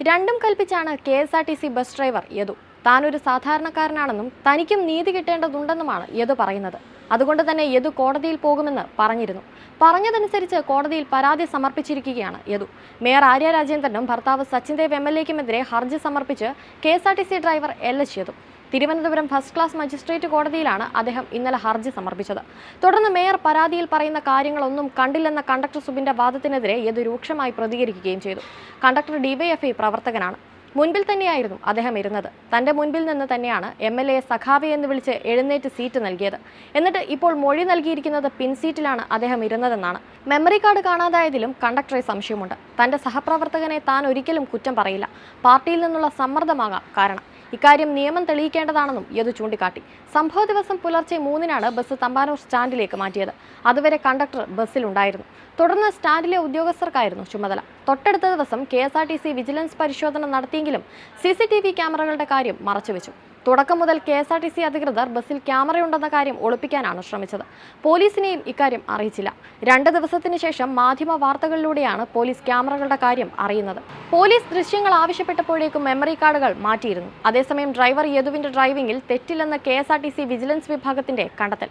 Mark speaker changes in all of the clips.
Speaker 1: രണ്ടും കൽപ്പിച്ചാണ് K S R T C bus driver Yadu. താനൊരു സാധാരണക്കാരനാണെന്നും തനിക്കും നീതി കിട്ടേണ്ടതുണ്ടെന്നുമാണ് യദു പറയുന്നത്. അതുകൊണ്ട് തന്നെ യദു കോടതിയിൽ പോകുമെന്ന് പറഞ്ഞിരുന്നു. പറഞ്ഞതനുസരിച്ച് കോടതിയിൽ പരാതി സമർപ്പിച്ചിരിക്കുകയാണ് യദു. മേയർ ആര്യ രാജേന്ദ്രനും ഭർത്താവ് സച്ചിൻ ദേവ് എം എൽ എക്കുമെതിരെ ഹർജി സമർപ്പിച്ച് K S R T C driver L H Yadu. Thiruvananthapuram first class magistrate കോടതിയിലാണ് അദ്ദേഹം ഇന്നലെ ഹർജി സമർപ്പിച്ചത്. തുടർന്ന് മേയർ പരാതിയിൽ പറയുന്ന കാര്യങ്ങളൊന്നും കണ്ടില്ലെന്ന കണ്ടക്ടർ സുബിന്റെ വാദത്തിനെതിരെ യദു രൂക്ഷമായി പ്രതികരിക്കുകയും ചെയ്തു. കണ്ടക്ടർ ഡിവൈഎഫ്ഐ പ്രവർത്തകനാണ്. മുൻപിൽ തന്നെയായിരുന്നു അദ്ദേഹം ഇരുന്നത്. തന്റെ മുൻപിൽ നിന്ന് തന്നെയാണ് എം എൽ എ സഖാവെ എന്ന് വിളിച്ച് എഴുന്നേറ്റ് സീറ്റ് നൽകിയത്. എന്നിട്ട് ഇപ്പോൾ മൊഴി നൽകിയിരിക്കുന്നത് പിൻസീറ്റിലാണ് അദ്ദേഹം ഇരുന്നതെന്നാണ്. മെമ്മറി കാർഡ് കാണാതായതിലും കണ്ടക്ടറെ സംശയമുണ്ട്. തന്റെ സഹപ്രവർത്തകനെ താൻ ഒരിക്കലും കുറ്റം പറയില്ല. പാർട്ടിയിൽ നിന്നുള്ള സമ്മർദ്ദമാകാം കാരണം. ഇക്കാര്യം നിയമം തെളിയിക്കേണ്ടതാണെന്നും യദു ചൂണ്ടിക്കാട്ടി. സംഭവ ദിവസം പുലർച്ചെ മൂന്നിനാണ് ബസ് തമ്പാനൂർ സ്റ്റാൻഡിലേക്ക് മാറ്റിയത്. അതുവരെ കണ്ടക്ടർ ബസ്സിലുണ്ടായിരുന്നു. തുടർന്ന് സ്റ്റാൻഡിലെ ഉദ്യോഗസ്ഥർക്കായിരുന്നു ചുമതല. തൊട്ടടുത്ത ദിവസം K S R T C vigilance പരിശോധന നടത്തിയെങ്കിലും സി സി ടി വി ക്യാമറകളുടെ കാര്യം മറച്ചുവെച്ചു. തുടക്കം മുതൽ K S R T C അധികൃതർ ബസ്സിൽ ക്യാമറയുണ്ടെന്ന കാര്യം ഒളിപ്പിക്കാനാണ് ശ്രമിച്ചത്. പോലീസിനെയും ഇക്കാര്യം അറിയിച്ചില്ല. രണ്ട് ദിവസത്തിന് ശേഷം മാധ്യമ വാർത്തകളിലൂടെയാണ് പോലീസ് ക്യാമറകളുടെ കാര്യം അറിയുന്നത്. പോലീസ് ദൃശ്യങ്ങൾ ആവശ്യപ്പെട്ടപ്പോഴേക്കും മെമ്മറി കാർഡുകൾ മാറ്റിയിരുന്നു. അതേസമയം ഡ്രൈവർ യദുവിന്റെ ഡ്രൈവിംഗിൽ തെറ്റില്ലെന്ന് K S R T C vigilance വിഭാഗത്തിന്റെ കണ്ടെത്തൽ.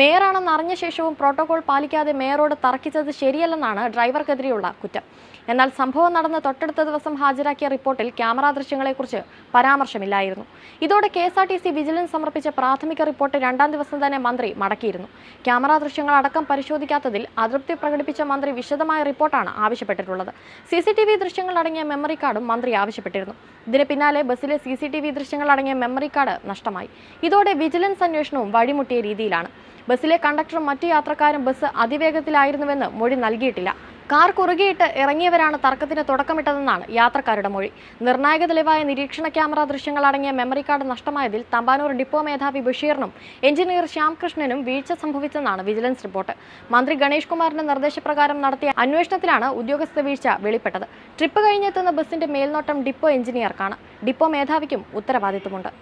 Speaker 1: മേയറാണെന്ന് അറിഞ്ഞ ശേഷവും പ്രോട്ടോകോൾ പാലിക്കാതെ മേയറോട് തർക്കിച്ചത് ശരിയല്ലെന്നാണ് ഡ്രൈവർക്കെതിരെയുള്ള കുറ്റം. എന്നാൽ സംഭവം നടന്ന തൊട്ടടുത്ത ദിവസം ഹാജരാക്കിയ റിപ്പോർട്ടിൽ ക്യാമറ ദൃശ്യങ്ങളെക്കുറിച്ച് പരാമർശമില്ലായിരുന്നു. ഇതോടെ K S R T C vigilance സമർപ്പിച്ച പ്രാഥമിക റിപ്പോർട്ട് രണ്ടാം ദിവസം തന്നെ മന്ത്രി മടക്കിയിരുന്നു. ക്യാമറ ദൃശ്യങ്ങൾ അടക്കം പരിശോധിക്കാത്തതിൽ അതൃപ്തി പ്രകടിപ്പിച്ച മന്ത്രി വിശദമായ റിപ്പോർട്ടാണ് ആവശ്യപ്പെട്ടിട്ടുള്ളത്. സി സി ടി വി ദൃശ്യങ്ങൾ അടങ്ങിയ മെമ്മറി കാർഡും മന്ത്രി ആവശ്യപ്പെട്ടിരുന്നു. ഇതിന് പിന്നാലെ ബസ്സിലെ സി സി ടി വി ദൃശ്യങ്ങൾ അടങ്ങിയ മെമ്മറി കാർഡ് നഷ്ടമായി. ഇതോടെ വിജിലൻസ് അന്വേഷണവും വഴിമുട്ടിയ രീതിയിലാണ്. ബസ്സിലെ കണ്ടക്ടറും മറ്റു യാത്രക്കാരും ബസ് അതിവേഗത്തിലായിരുന്നുവെന്ന് മൊഴി നൽകിയിട്ടില്ല. കാർ കുറുകിയിട്ട് ഇറങ്ങിയവരാണ് തർക്കത്തിന് തുടക്കമിട്ടതെന്നാണ് യാത്രക്കാരുടെ മൊഴി. നിർണായക തെളിവായ നിരീക്ഷണ ക്യാമറ ദൃശ്യങ്ങൾ അടങ്ങിയ മെമ്മറി കാർഡ് നഷ്ടമായതിൽ തമ്പാനൂർ ഡിപ്പോ മേധാവി ബഷീറിനും എഞ്ചിനീയർ ശ്യാംകൃഷ്ണനും വീഴ്ച സംഭവിച്ചെന്നാണ് വിജിലൻസ് റിപ്പോർട്ട്. മന്ത്രി ഗണേഷ് കുമാറിന്റെ നിർദ്ദേശപ്രകാരം നടത്തിയ അന്വേഷണത്തിലാണ് ഉദ്യോഗസ്ഥ വീഴ്ച വെളിപ്പെട്ടത്. ട്രിപ്പ് കഴിഞ്ഞെത്തുന്ന ബസിന്റെ മേൽനോട്ടം ഡിപ്പോ എഞ്ചിനീയർക്കാണ്. ഡിപ്പോ മേധാവിക്കും ഉത്തരവാദിത്തമുണ്ട്